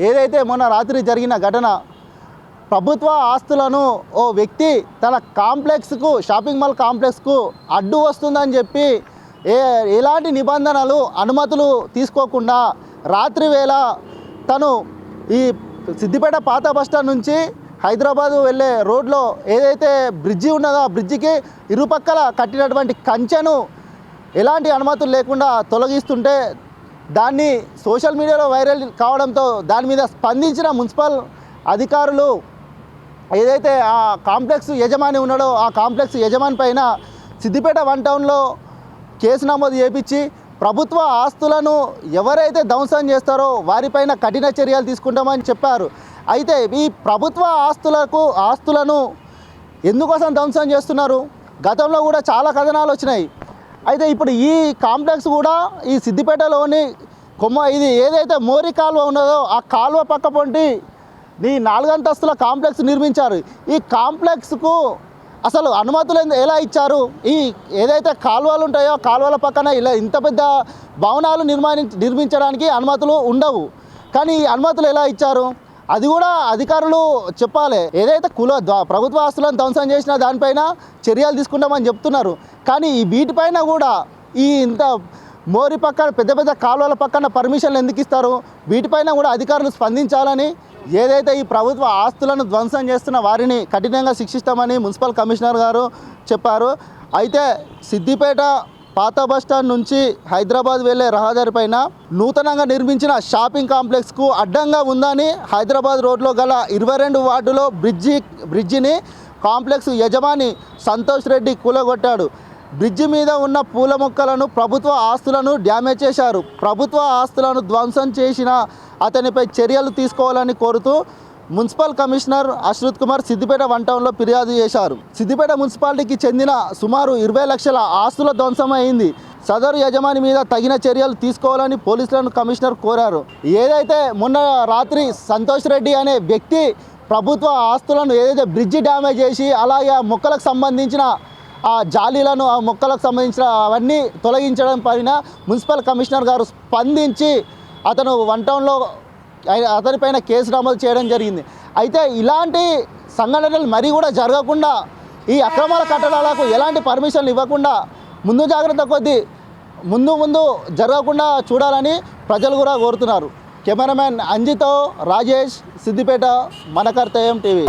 ఏదైతే మొన్న రాత్రి జరిగిన ఘటన ప్రభుత్వ ఆస్తులను ఓ వ్యక్తి తన కాంప్లెక్స్కు షాపింగ్ మాల్ కాంప్లెక్స్కు అడ్డు వస్తుందని చెప్పి ఏ ఎలాంటి నిబంధనలు అనుమతులు తీసుకోకుండా రాత్రి వేళ తను ఈ సిద్దిపేట పాత బస్టాండ్ నుంచి హైదరాబాదు వెళ్ళే రోడ్లో ఏదైతే బ్రిడ్జి ఉన్నదో ఆ బ్రిడ్జికి ఇరుపక్కల కట్టినటువంటి కంచెను ఎలాంటి అనుమతులు లేకుండా తొలగిస్తుంటే దాన్ని సోషల్ మీడియాలో వైరల్ కావడంతో దాని మీద స్పందించిన మున్సిపల్ అధికారులు ఏదైతే ఆ కాంప్లెక్స్ యజమాని ఉన్నాడో ఆ కాంప్లెక్స్ యజమాని పైన సిద్దిపేట వన్ టౌన్లో కేసు నమోదు చేపించి ప్రభుత్వ ఆస్తులను ఎవరైతే ధ్వంసం చేస్తారో వారిపైన కఠిన చర్యలు తీసుకుంటామని చెప్పారు. అయితే ఈ ప్రభుత్వ ఆస్తులకు ఆస్తులను ఎందుకోసం ధ్వంసం చేస్తున్నారు? గతంలో కూడా చాలా కథనాలు వచ్చినాయి. అయితే ఇప్పుడు ఈ కాంప్లెక్స్ కూడా ఈ సిద్దిపేటలోని కొమ్మ ఇది ఏదైతే మోరి కాలువ ఉన్నదో ఆ కాలువ పక్క పొంటి ఈ నాలుగంతస్తుల కాంప్లెక్స్ నిర్మించారు. ఈ కాంప్లెక్స్కు అసలు అనుమతులు ఎలా ఇచ్చారు? ఈ ఏదైతే కాలువలు ఉంటాయో కాలువల పక్కన ఇలా ఇంత పెద్ద భవనాలు నిర్మాణి నిర్మించడానికి అనుమతులు ఉండవు. కానీ ఈ అనుమతులు ఎలా ఇచ్చారు? అది కూడా అధికారులు చెప్పాలి. ఏదైతే కుల ప్రభుత్వ ఆస్తులను ధ్వంసం చేసినా దానిపైన చర్యలు తీసుకుంటామని చెప్తున్నారు. కానీ ఈ వీటిపైన కూడా ఈ ఇంత మోరి పక్కన పెద్ద పెద్ద కాలువల పక్కన పర్మిషన్లు ఎందుకు ఇస్తారు? వీటిపైన కూడా అధికారులు స్పందించాలని ఏదైతే ఈ ప్రభుత్వ ఆస్తులను ధ్వంసం చేస్తున్న వారిని కఠినంగా శిక్షిస్తామని మున్సిపల్ కమిషనర్ గారు చెప్పారు. అయితే సిద్దిపేట పాత బస్టాండ్ నుంచి హైదరాబాద్ వెళ్ళే రహదారి పైన నూతనంగా నిర్మించిన షాపింగ్ కాంప్లెక్స్కు అడ్డంగా ఉందని హైదరాబాద్ రోడ్లో గల ఇరవై రెండు వార్డులో బ్రిడ్జి బ్రిడ్జిని కాంప్లెక్స్ యజమాని సంతోష్ రెడ్డి కూలగొట్టాడు. బ్రిడ్జి మీద ఉన్న పూల మొక్కలను ప్రభుత్వ ఆస్తులను డ్యామేజ్ చేశారు. ప్రభుత్వ ఆస్తులను ధ్వంసం చేసిన అతనిపై చర్యలు తీసుకోవాలని కోరుతూ municipal commissioner Ashrut Kumar Siddipet one టౌన్లో ఫిర్యాదు చేశారు. సిద్దిపేట మున్సిపాలిటీకి చెందిన సుమారు ఇరవై లక్షల ఆస్తుల ధ్వంసం అయింది సదరు యజమాని మీద తగిన చర్యలు తీసుకోవాలని పోలీసులను కమిషనర్ కోరారు. ఏదైతే మొన్న రాత్రి సంతోష్ రెడ్డి అనే వ్యక్తి ప్రభుత్వ ఆస్తులను ఏదైతే బ్రిడ్జి డ్యామేజ్ చేసి అలాగే ఆ మొక్కలకు సంబంధించిన ఆ జాలీలను ఆ మొక్కలకు సంబంధించిన అవన్నీ తొలగించడం పైన మున్సిపల్ కమిషనర్ గారు స్పందించి అతను వన్ టౌన్లో అతనిపైన కేసు నమోదు చేయడం జరిగింది. అయితే ఇలాంటి సంఘటనలు మరీ కూడా జరగకుండా ఈ అక్రమాల కట్టడాలకు ఎలాంటి పర్మిషన్లు ఇవ్వకుండా ముందు జాగ్రత్త కొద్దీ ముందు ముందు జరగకుండా చూడాలని ప్రజలు కూడా కోరుతున్నారు. కెమెరామ్యాన్ అంజితో రాజేష్ సిద్దిపేట మన కర్తవ్యం టీవీ.